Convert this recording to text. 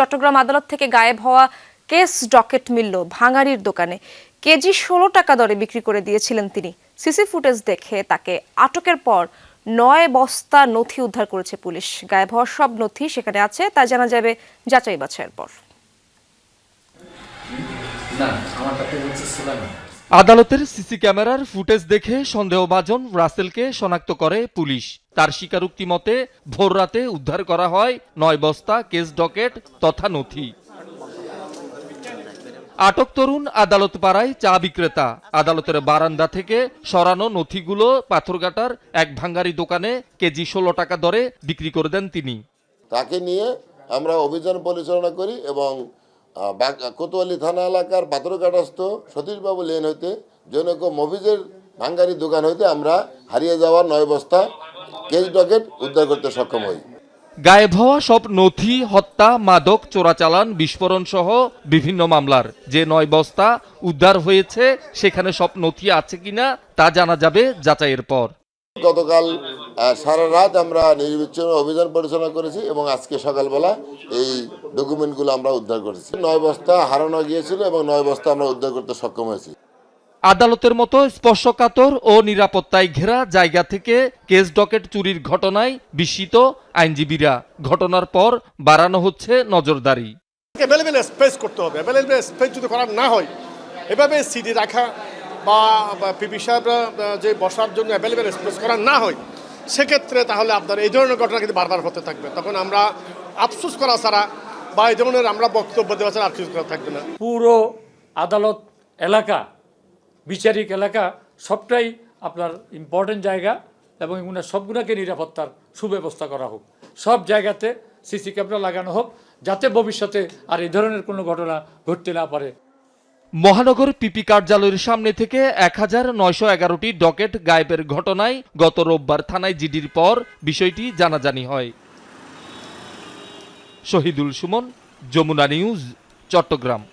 চট্টগ্রাম আদালত থেকে গায়েব হওয়া কেস ডকেট মিলল ভাঙাড়ির দোকানে। কেজি ষোলো টাকা দরে বিক্রি করে দিয়েছিলেন তিনি। সিসি ফুটেজ দেখে তাকে আটকের পর নয় বস্তা নথি উদ্ধার করেছে পুলিশ। গায়েব হওয়া সব নথি সেখানে আছে, তা জানা যাবে যাচাই বাছাইয়ের পর। না হচ্ছে সুলাইমান আদালতের সিসি ক্যামেরার ফুটেজ দেখে সন্দেহভাজন রাসেলকে শনাক্ত করে পুলিশ। তার স্বীকারোক্তি মতে, ভোর রাতে উদ্ধার করা হয় নয় বস্তা কেস ডকেট তথা নথি। আটক তরুণ আদালত পাড়ায় চা বিক্রেতা। আদালতের বারান্দা থেকে সরানো নথিগুলো পাথরঘাটার এক ভাঙ্গারি দোকানে কেজি ষোলো টাকা দরে বিক্রি করে দেন তিনি। তাকে নিয়ে আমরা অভিযান পরিচালনা করি এবং কোতোয়ালি থানা এলাকার পাথরঘাটস্থ সতীশবাবু লেন হইতে জনক মফিজের ভাঙ্গারি দোকান হইতে আমরা হারিয়ে যাওয়া নয় বস্তা কেজ ডকেট উদ্ধার করতে সক্ষম হই। গায়েব হওয়া সব নথি হত্যা মাদক চোরাচালান বিস্ফোরণ সহ বিভিন্ন মামলার। যে নয় বস্তা উদ্ধার হয়েছে সেখানে সব নথি আছে কিনা তা জানা যাবে যাচাইয়ের পর। গতকাল সারা রাত আমরা নির্বিচ্ছিন্ন অভিযান পরিচালনা করেছি এবং আজকে সকালবেলা এই ডকুমেন্টগুলো আমরা উদ্ধার করেছি। নয় বস্তা হারানো গিয়েছিল এবং নয় বস্তা আমরা উদ্ধার করতে সক্ষম হয়েছি। আদালতের মতো স্পর্শকাতর ও নিরাপত্তায় ঘেরা জায়গা থেকে কেস ডকেট চুরির ঘটনায় বিস্মিত আইনজীবীরা। ঘটনার পর বাড়ানো হচ্ছে নজরদারি। অ্যাভেলেবেল স্পেস করতে হবে। অ্যাভেলেবেল স্পেস যদি করা না হয় এভাবে সিডি রাখা বা পিপি সাহেবরা যে বসার জন্য অ্যাভেলেবেল স্পেস করা না হয় সেক্ষেত্রে তাহলে আপনার এই ধরনের ঘটনা কিন্তু বারবার হতে থাকবে। তখন আমরা আফসোস করা ছাড়া বা এই ধরনের আমরা বক্তব্য দেওয়া ছাড়া কিছু করা থাকবে না। পুরো আদালত এলাকা, বিচারিক এলাকা, সবটাই আপনার ইম্পর্টেন্ট জায়গা এবং এগুলো সবগুলোকে নিরাপত্তার সুব্যবস্থা করা হোক। সব জায়গাতে সিসি ক্যামেরা লাগানো হোক, যাতে ভবিষ্যতে আর এই ধরনের কোনো ঘটনা ঘটতে না পারে। মহানগর পিপি কার্যালয়ের সামনে থেকে এক হাজার নয়শো এগারোটি ডকেট গায়েবের ঘটনায় গত রোববার থানায় জিডির পর বিষয়টি জানাজানি হয়। শহীদুল সুমন, যমুনা নিউজ, চট্টগ্রাম।